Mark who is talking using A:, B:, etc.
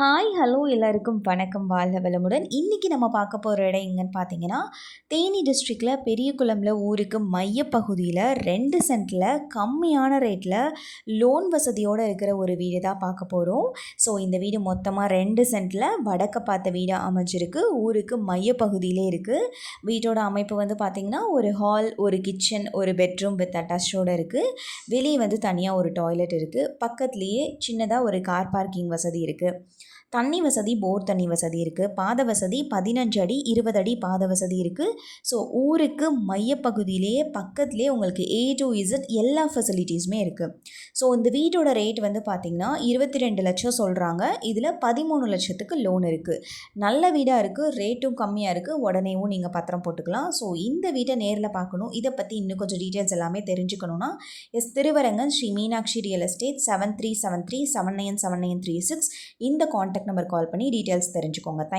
A: Hi hello எல்லாருக்கும் வணக்கம். வாழ்க வளமுடன். இன்றைக்கி நம்ம பார்க்க போகிற இடம் எங்கன்னு பார்த்தீங்கன்னா தேனி டிஸ்ட்ரிக்டில் பெரியகுளம்ல ஊருக்கு மையப்பகுதியில் ரெண்டு சென்ட்டில் கம்மியான ரேட்டில் லோன் வசதியோடு இருக்கிற ஒரு வீடு தான் பார்க்க போகிறோம் ஸோ இந்த வீடு மொத்தமாக ரெண்டு சென்ட்டில் வடக்க பார்த்த வீடு அமைஞ்சிருக்கு. ஊருக்கு மையப்பகுதியிலே இருக்குது வீட்டோட அமைப்பு வந்து பார்த்திங்கன்னா ஒரு ஹால் ஒரு கிச்சன் ஒரு பெட்ரூம் வித் அட்டாச்சோடு இருக்குது வெளியே வந்து தனியாக ஒரு டாய்லெட் இருக்குது பக்கத்துலேயே சின்னதாக ஒரு கார் பார்க்கிங் வசதி இருக்குது தண்ணி வசதி போர் தண்ணி வசதி இருக்குது பாத வசதி பதினஞ்சு அடி இருபது அடி பாத வசதி இருக்குது ஸோ ஊருக்கு மையப்பகுதியிலேயே பக்கத்துலேயே உங்களுக்கு ஏ டு இசட் எல்லா ஃபெசிலிட்டிஸுமே இருக்குது ஸோ இந்த வீட்டோட ரேட் வந்து பார்த்திங்கன்னா இருபத்தி ரெண்டு லட்சம் சொல்கிறாங்க இதில் பதிமூணு லட்சத்துக்கு லோன் இருக்குது நல்ல வீடாக இருக்குது ரேட்டும் கம்மியாக இருக்குது உடனேவும் நீங்கள் பத்திரம் போட்டுக்கலாம். ஸோ இந்த வீட்டை நேரில் பார்க்கணும் இதை பற்றி இன்னும் கொஞ்சம் டீட்டெயில்ஸ் எல்லாமே தெரிஞ்சுக்கணும்னா S. Thiruvarangan Sri Meenakshi real estate seven three seven three seven nine seven nine three six இந்த காண்டாக்ட் நம்பர் கால் பண்ணி டீட்டெயில்ஸ் தெரிஞ்சுக்கோங்க. தேங்க்